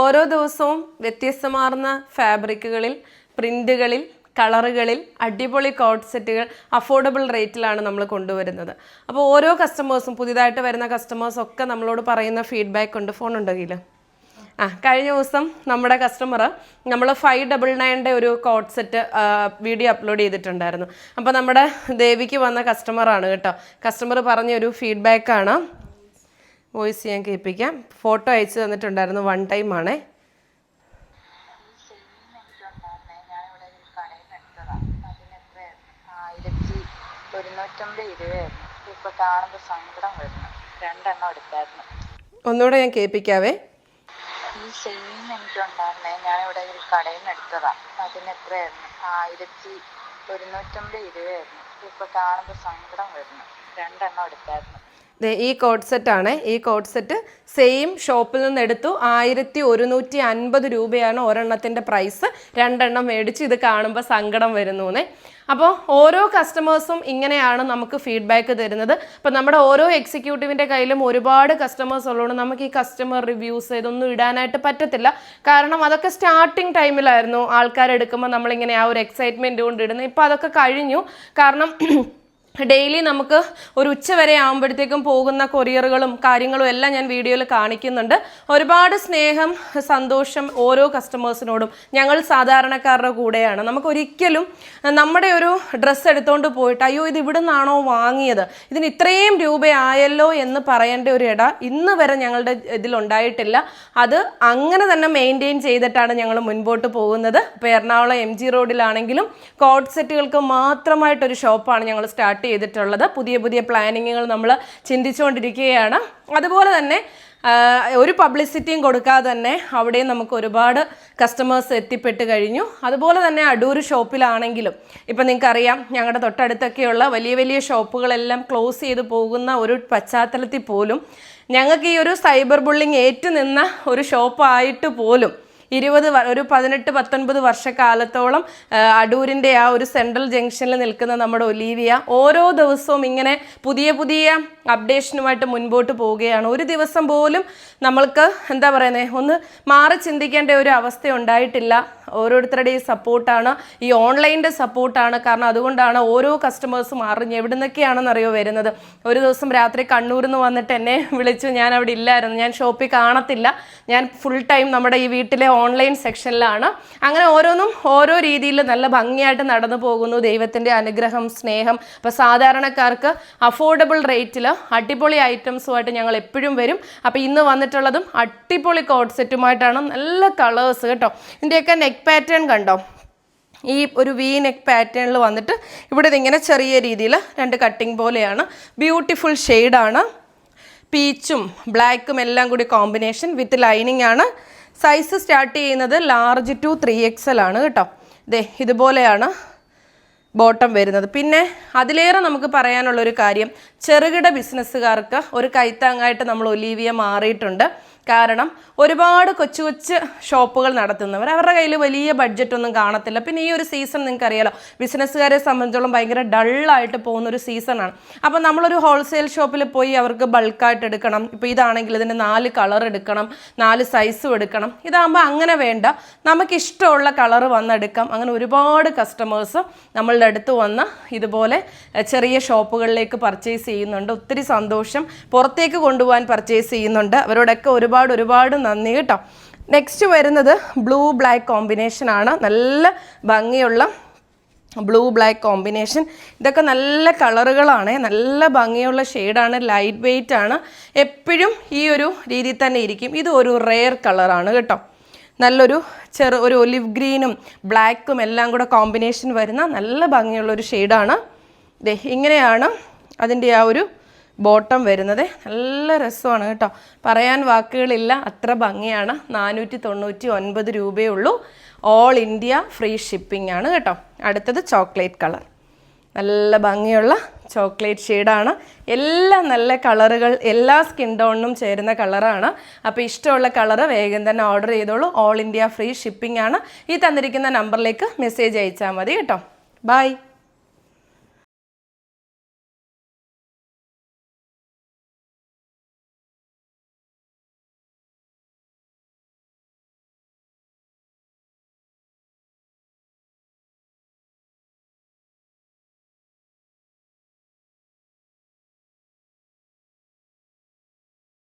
ഓരോ ദിവസവും വ്യത്യസ്തമാർന്ന ഫാബ്രിക്കുകളിൽ പ്രിന്റുകളിൽ കളറുകളിൽ അടിപൊളി കോട്ട് സെറ്റുകൾ അഫോർഡബിൾ റേറ്റിലാണ് നമ്മൾ കൊണ്ടുവരുന്നത്. അപ്പോൾ ഓരോ കസ്റ്റമേഴ്സും പുതിയതായിട്ട് വരുന്ന കസ്റ്റമേഴ്സും ഒക്കെ നമ്മളോട് പറയുന്ന ഫീഡ്ബാക്ക് ഉണ്ട്. ഫോൺ ഉണ്ടോ കയ്യിൽ? ആ കഴിഞ്ഞ ദിവസം നമ്മുടെ കസ്റ്റമർ നമ്മൾ ഫൈവ് ഡബിൾ നയന്റെ ഒരു കോട്ട് സെറ്റ് വീഡിയോ അപ്ലോഡ് ചെയ്തിട്ടുണ്ടായിരുന്നു. അപ്പോൾ നമ്മുടെ ദേവിക്ക് വന്ന കസ്റ്റമറാണ് കേട്ടോ. കസ്റ്റമർ പറഞ്ഞ ഒരു ഫീഡ്ബാക്കാണ്. വോയിസ് ഞാൻ കേൾപ്പിക്കാം. ഫോട്ടോ അയച്ചു തന്നിട്ടുണ്ടായിരുന്നു വൺ ടൈം ആണേ. ഒന്നുകൂടെ ഞാൻ കേൾപ്പിക്കാവേ. ഈ സെയിം എനിക്കുണ്ടായിരുന്നേ. ഞാനിവിടെ ഒരു കടയിൽ നിന്ന് എടുത്തതാണ് അതിനെത്രയായിരുന്നു ആയിരത്തി ഒരുന്നൂറ്റമ്പത് രൂപയായിരുന്നു ഇപ്പൊ കാണുമ്പോൾ സങ്കടം വരുന്നു. രണ്ടെണ്ണം എടുത്തായിരുന്നു. ഈ കോട്ട് സെറ്റാണ് ഈ കോട്ട് സെറ്റ് സെയിം ഷോപ്പിൽ നിന്ന് എടുത്തു. ആയിരത്തി ഒരുന്നൂറ്റി അൻപത് രൂപയാണ് ഒരെണ്ണത്തിന്റെ പ്രൈസ് രണ്ടെണ്ണം മേടിച്ച് ഇത് കാണുമ്പോൾ സങ്കടം വരുന്നു അപ്പോൾ ഓരോ കസ്റ്റമേഴ്സും ഇങ്ങനെയാണ് നമുക്ക് ഫീഡ്ബാക്ക് തരുന്നത്. അപ്പോൾ നമ്മുടെ ഓരോ എക്സിക്യൂട്ടീവിന്റെ കയ്യിലും ഒരുപാട് കസ്റ്റമേഴ്സ് ഉള്ളതുകൊണ്ട് നമുക്ക് ഈ കസ്റ്റമർ റിവ്യൂസ് ഇതൊന്നും ഇടാനായിട്ട് പറ്റത്തില്ല. കാരണം അതൊക്കെ സ്റ്റാർട്ടിങ് ടൈമിലായിരുന്നു ആൾക്കാരെടുക്കുമ്പോൾ നമ്മളിങ്ങനെ ആ ഒരു എക്സൈറ്റ്മെന്റ് കൊണ്ട് ഇടുന്നത്. ഇപ്പോൾ അതൊക്കെ കഴിഞ്ഞു. കാരണം ഡെയിലി നമുക്ക് ഒരു ഉച്ച വരെ ആകുമ്പോഴത്തേക്കും പോകുന്ന കൊറിയറുകളും കാര്യങ്ങളും എല്ലാം ഞാൻ വീഡിയോയിൽ കാണിക്കുന്നുണ്ട്. ഒരുപാട് സ്നേഹം സന്തോഷം ഓരോ കസ്റ്റമേഴ്സിനോടും ഞങ്ങൾ സാധാരണക്കാരുടെ കൂടെയാണ്. നമുക്ക് ഒരിക്കലും നമ്മുടെ ഒരു ഡ്രസ്സ് എടുത്തുകൊണ്ട് പോയിട്ട് അയ്യോ ഇത് ഇവിടെ നിന്നാണോ വാങ്ങിയത്? ഇതിന് ഇത്രയും രൂപയായല്ലോ എന്ന് പറയേണ്ട ഒരു ഇട ഇന്ന് വരെ ഞങ്ങളുടെ ഇതിലുണ്ടായിട്ടില്ല അത് അങ്ങനെ തന്നെ മെയിന്റെയിൻ ചെയ്തിട്ടാണ് ഞങ്ങൾ മുൻപോട്ട് പോകുന്നത്. ഇപ്പോൾ എറണാകുളം എം ജി റോഡിലാണെങ്കിലും കോഡ് സെറ്റുകൾക്ക് മാത്രമായിട്ടൊരു ഷോപ്പാണ് ഞങ്ങൾ സ്റ്റാർട്ട് ചെയ്തിട്ടുള്ളത്. പുതിയ പുതിയ പ്ലാനിങ്ങുകൾ നമ്മൾ ചിന്തിച്ചുകൊണ്ടിരിക്കുകയാണ് അതുപോലെ തന്നെ ഒരു പബ്ലിസിറ്റിയും കൊടുക്കാതെ തന്നെ അവിടെയും നമുക്ക് ഒരുപാട് കസ്റ്റമേഴ്സ് എത്തിപ്പെട്ട് കഴിഞ്ഞു. അതുപോലെ തന്നെ അടൂർ ഷോപ്പിലാണെങ്കിലും ഇപ്പം നിങ്ങൾക്കറിയാം ഞങ്ങളുടെ തൊട്ടടുത്തൊക്കെയുള്ള വലിയ വലിയ ഷോപ്പുകളെല്ലാം ക്ലോസ് ചെയ്ത് പോകുന്ന ഒരു പശ്ചാത്തലത്തിൽ പോലും ഞങ്ങൾക്ക് ഈ ഒരു സൈബർ ബുള്ളിങ് ഏറ്റുനിന്ന ഒരു ഷോപ്പായിട്ട് പോലും ഇരുപത് ഒരു പതിനെട്ട് പത്തൊൻപത് വർഷക്കാലത്തോളം അടൂരിന്റെ ആ ഒരു സെൻട്രൽ ജംഗ്ഷനിൽ നിൽക്കുന്ന നമ്മുടെ ഒലീവിയ ഓരോ ദിവസവും ഇങ്ങനെ പുതിയ പുതിയ അപ്ഡേഷനുമായിട്ട് മുൻപോട്ട് പോവുകയാണ്. ഒരു ദിവസം പോലും നമ്മൾക്ക് എന്താ പറയുന്നത് ഒന്ന് മാറി ചിന്തിക്കേണ്ട ഒരു അവസ്ഥ ഉണ്ടായിട്ടില്ല. ഓരോരുത്തരുടെയും സപ്പോർട്ടാണ് ഈ ഓൺലൈന്റെ സപ്പോർട്ടാണ് കാരണം അതുകൊണ്ടാണ് ഓരോ കസ്റ്റമേഴ്സും അറിഞ്ഞ് എവിടെ നിന്നൊക്കെയാണെന്നറിയോ വരുന്നത്. ഒരു ദിവസം രാത്രി കണ്ണൂരിൽ നിന്ന് വന്നിട്ട് എന്നെ വിളിച്ചു. ഞാൻ അവിടെ ഇല്ലായിരുന്നു. ഞാൻ ഷോപ്പിൽ കാണത്തില്ല. ഞാൻ ഫുൾ ടൈം നമ്മുടെ ഈ വീട്ടിലെ ഓൺലൈൻ സെക്ഷനിലാണ് അങ്ങനെ ഓരോന്നും ഓരോ രീതിയിൽ നല്ല ഭംഗിയായിട്ട് നടന്നു പോകുന്നു ദൈവത്തിന്റെ അനുഗ്രഹം സ്നേഹം. അപ്പോൾ സാധാരണക്കാർക്ക് അഫോർഡബിൾ റേറ്റിൽ അടിപൊളി ഐറ്റംസുമായിട്ട് ഞങ്ങൾ എപ്പോഴും വരും. അപ്പോൾ ഇന്ന് വന്നിട്ടുള്ളതും അടിപൊളി കോഡ് സെറ്റുമായിട്ടാണ് നല്ല കളേഴ്സ് കേട്ടോ. ഇതിന്റെയൊക്കെ നെക്ക് പാറ്റേൺ കണ്ടോ? ഈ ഒരു വി നെക്ക് പാറ്റേണിൽ വന്നിട്ട് ഇവിടെ ഇതിങ്ങനെ ചെറിയ രീതിയിൽ രണ്ട് കട്ടിങ് പോലെയാണ്. ബ്യൂട്ടിഫുൾ ഷെയ്ഡാണ് പീച്ചും ബ്ലാക്കും എല്ലാം കൂടി കോമ്പിനേഷൻ വിത്ത് ലൈനിങ് ആണ്. സൈസ് സ്റ്റാർട്ട് ചെയ്യുന്നത് ലാർജ് ടു ത്രീ എക്സൽ ആണ് കേട്ടോ. ദേ ഇതുപോലെയാണ് ബോട്ടം വരുന്നത്. പിന്നെ അതിലേറെ നമുക്ക് പറയാനുള്ളൊരു കാര്യം ചെറുകിട ബിസിനസ്സുകാർക്ക് ഒരു കൈത്താങ്ങായിട്ട് നമ്മൾ ഒലീവിയ മാറിയിട്ടുണ്ട്. കാരണം ഒരുപാട് കൊച്ചു കൊച്ചു ഷോപ്പുകൾ നടത്തുന്നവർ അവരുടെ കയ്യിൽ വലിയ ബഡ്ജറ്റ് ഒന്നും കാണത്തില്ല. പിന്നെ ഈ ഒരു സീസൺ നിങ്ങൾക്ക് അറിയാലോ ബിസിനസ്സുകാരെ സംബന്ധിച്ചോളം ഭയങ്കര ഡള്ളായിട്ട് പോകുന്ന ഒരു സീസണാണ്. അപ്പോൾ നമ്മളൊരു ഹോൾസെയിൽ ഷോപ്പിൽ പോയി അവർക്ക് ബൾക്കായിട്ട് എടുക്കണം. ഇപ്പോൾ ഇതാണെങ്കിൽ ഇതിന്റെ നാല് കളർ എടുക്കണം നാല് സൈസും എടുക്കണം. ഇതാകുമ്പോൾ അങ്ങനെ വേണ്ട. നമുക്ക് ഇഷ്ടമുള്ള കളർ വന്നെടുക്കാം. അങ്ങനെ ഒരുപാട് കസ്റ്റമേഴ്സ് നമ്മളുടെ അടുത്ത് വന്ന് ഇതുപോലെ ചെറിയ ഷോപ്പുകളിലേക്ക് പർച്ചേസ് ചെയ്യുന്നുണ്ട്. ഒത്തിരി സന്തോഷം. പുറത്തേക്ക് കൊണ്ടുപോകാൻ പർച്ചേസ് ചെയ്യുന്നുണ്ട്. അവരോടൊക്കെ ഒരുപാട് ഒരുപാട് ഒരുപാട് നന്ദി കേട്ടോ. നെക്സ്റ്റ് വരുന്നത് ബ്ലൂ ബ്ലാക്ക് കോമ്പിനേഷൻ ആണ്. നല്ല ഭംഗിയുള്ള ബ്ലൂ ബ്ലാക്ക് കോമ്പിനേഷൻ ഇതൊക്കെ നല്ല കളറുകളാണ്. നല്ല ഭംഗിയുള്ള ഷെയ്ഡാണ് ലൈറ്റ് വെയ്റ്റ് ആണ്. എപ്പോഴും ഈ ഒരു രീതിയിൽ തന്നെ ഇരിക്കും. ഇത് ഒരു റെയർ കളറാണ് കേട്ടോ. നല്ലൊരു ചെറു ഒരു ഒലിവ് ഗ്രീനും ബ്ലാക്കും എല്ലാം കൂടെ കോമ്പിനേഷൻ വരുന്ന നല്ല ഭംഗിയുള്ളൊരു ഷെയ്ഡാണ് ഇങ്ങനെയാണ് അതിന്റെ ആ ഒരു ബോട്ടം വരുന്നത്. നല്ല രസമാണ് കേട്ടോ. പറയാൻ വാക്കുകളില്ല. അത്ര ഭംഗിയാണ്. നാനൂറ്റി തൊണ്ണൂറ്റി ഒൻപത് രൂപയേ ഉള്ളൂ. ഓൾ ഇന്ത്യ ഫ്രീ ഷിപ്പിംഗ് ആണ് കേട്ടോ. അടുത്തത് ചോക്ലേറ്റ് കളർ. നല്ല ഭംഗിയുള്ള ചോക്ലേറ്റ് ഷെയ്ഡാണ്. എല്ലാ നല്ല കളറുകൾ എല്ലാ സ്കിൻ ടോണിനും ചേരുന്ന കളറാണ്. അപ്പോൾ ഇഷ്ടമുള്ള കളറ് വേഗം തന്നെ ഓർഡർ ചെയ്തോളൂ. ഓൾ ഇന്ത്യ ഫ്രീ ഷിപ്പിംഗ് ആണ്. ഈ തന്നിരിക്കുന്ന നമ്പറിലേക്ക് മെസ്സേജ് അയച്ചാൽ മതി കേട്ടോ. ബൈ